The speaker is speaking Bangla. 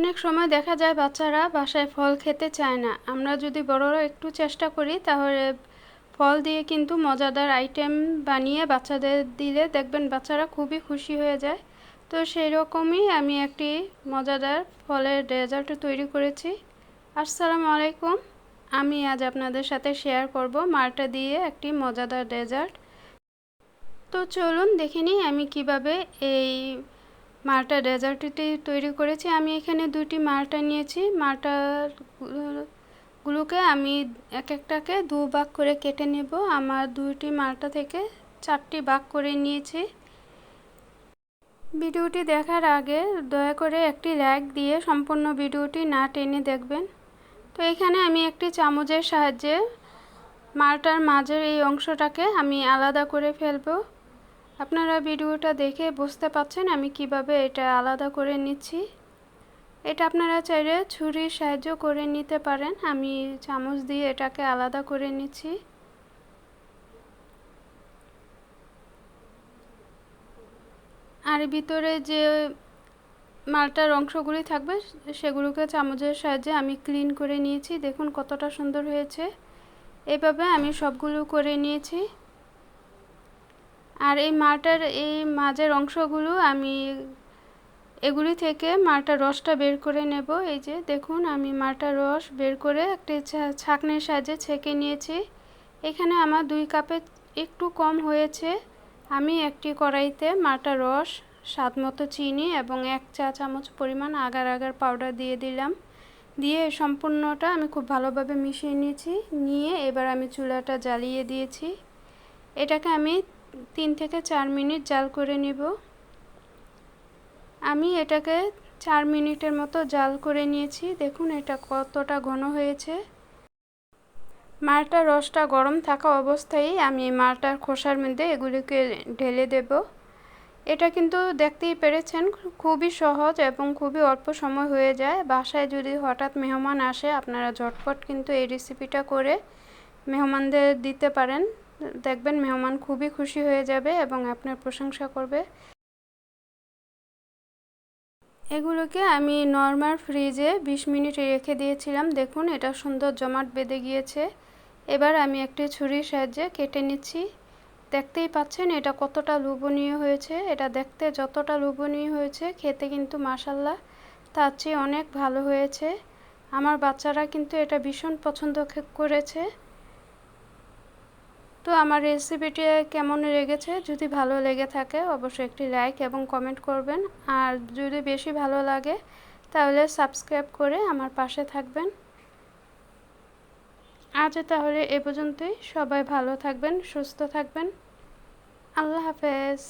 অনেক সময় দেখা যায় বাচ্চারা বাসায় ফল খেতে চায় না। আমরা যদি বড়রা একটু চেষ্টা করি, তাহলে ফল দিয়ে কিন্তু মজাদার আইটেম বানিয়ে বাচ্চাদের দিলে দেখবেন বাচ্চারা খুবই খুশি হয়ে যায়। তো সেই রকমই আমি একটি মজাদার ফলের ডেজার্ট তৈরি করেছি। আসসালামু আলাইকুম। আমি আজ আপনাদের সাথে শেয়ার করব মালটা দিয়ে একটি মজাদার ডেজার্ট। তো চলুন দেখে নিই আমি কীভাবে এই মালটা ডেজার্টটি তৈরি করেছি। আমি এখানে দুটি মালটা নিয়েছি। মালটাগুলোকে আমি এক একটাকে দু ভাগ করে কেটে নেব। আমার দুইটি মালটা থেকে চারটি ভাগ করে নিয়েছি। ভিডিওটি দেখার আগে দয়া করে একটি লাইক দিয়ে সম্পূর্ণ ভিডিওটি না টেনে দেখবেন। তো এখানে আমি একটি চামচের সাহায্যে মালটার মাঝের এই অংশটাকে আমি আলাদা করে ফেলব। আপনারা ভিডিওটা দেখে বুঝতে পাচ্ছেন আমি কীভাবে এটা আলাদা করে নিচ্ছি। এটা আপনারা চাইলে ছুরির সাহায্য করে নিতে পারেন। আমি চামচ দিয়ে এটাকে আলাদা করে নিচ্ছি। আর ভিতরে যে মালটার অংশগুলি থাকবে, সেগুলোকে চামচের সাহায্যে আমি ক্লিন করে নিয়েছি। দেখুন কতটা সুন্দর হয়েছে। এভাবে আমি সবগুলো করে নিয়েছি। আর এই মাটার এই মাঝের অংশগুলো আমি এগুলি থেকে মাটার রসটা বের করে নেব। এই যে দেখুন, আমি মাটার রস বের করে একটি ছাঁকনির সাহায্যে ছেঁকে নিয়েছি। এখানে আমার দুই কাপে একটু কম হয়েছে। আমি একটি কড়াইতে মাটার রস, স্বাদ মতো চিনি এবং এক চা চামচ পরিমাণ আগার আগার পাউডার দিয়ে দিলাম। দিয়ে সম্পূর্ণটা আমি খুব ভালোভাবে মিশিয়ে নিয়েছি। নিয়ে এবার আমি চুলাটা জ্বালিয়ে দিয়েছি। এটাকে আমি তিন থেকে চার মিনিট জাল করে নিব। আমি এটাকে চার মিনিটের মতো জাল করে নিয়েছি। দেখুন এটা কতটা ঘন হয়েছে। মালটার রসটা গরম থাকা অবস্থায় আমি মালটার খোসার মধ্যে এগুলিকে ঢেলে দেব। এটা কিন্তু দেখতেই পেরেছেন, খুবই সহজ এবং খুবই অল্প সময় হয়ে যায়। বাসায় যদি হঠাৎ মেহমান আসে, আপনারা ঝটপট কিন্তু এই রেসিপিটা করে মেহমানদের দিতে পারেন। দেখবেন মেহমান খুবই খুশি হয়ে যাবে এবং আপনার প্রশংসা করবে। এগুলোকে আমি নর্মাল ফ্রিজে ২০ মিনিট রেখে দিয়েছিলাম। দেখুন, এটা সুন্দর জমাট বেঁধে গিয়েছে। এবার আমি একটি ছুরির সাহায্যে কেটে নিচ্ছি। দেখতেই পাচ্ছেন, এটা কতটা লোভনীয় হয়েছে। এটা দেখতে যতটা লোভনীয় হয়েছে, খেতে কিন্তু মাসাল্লাহ তার চেয়ে অনেক ভালো হয়েছে। আমার বাচ্চারা কিন্তু এটা ভীষণ পছন্দ করেছে। তো আমার রেসিপিটি কেমন লেগেছে? যদি ভালো লেগে থাকে, অবশ্যই একটি লাইক এবং কমেন্ট করবেন। আর যদি বেশি ভালো লাগে, তাহলে সাবস্ক্রাইব করে আমার পাশে থাকবেন। আজ তাহলে এ পর্যন্তই। সবাই ভালো থাকবেন, সুস্থ থাকবেন। আল্লাহ হাফেজ।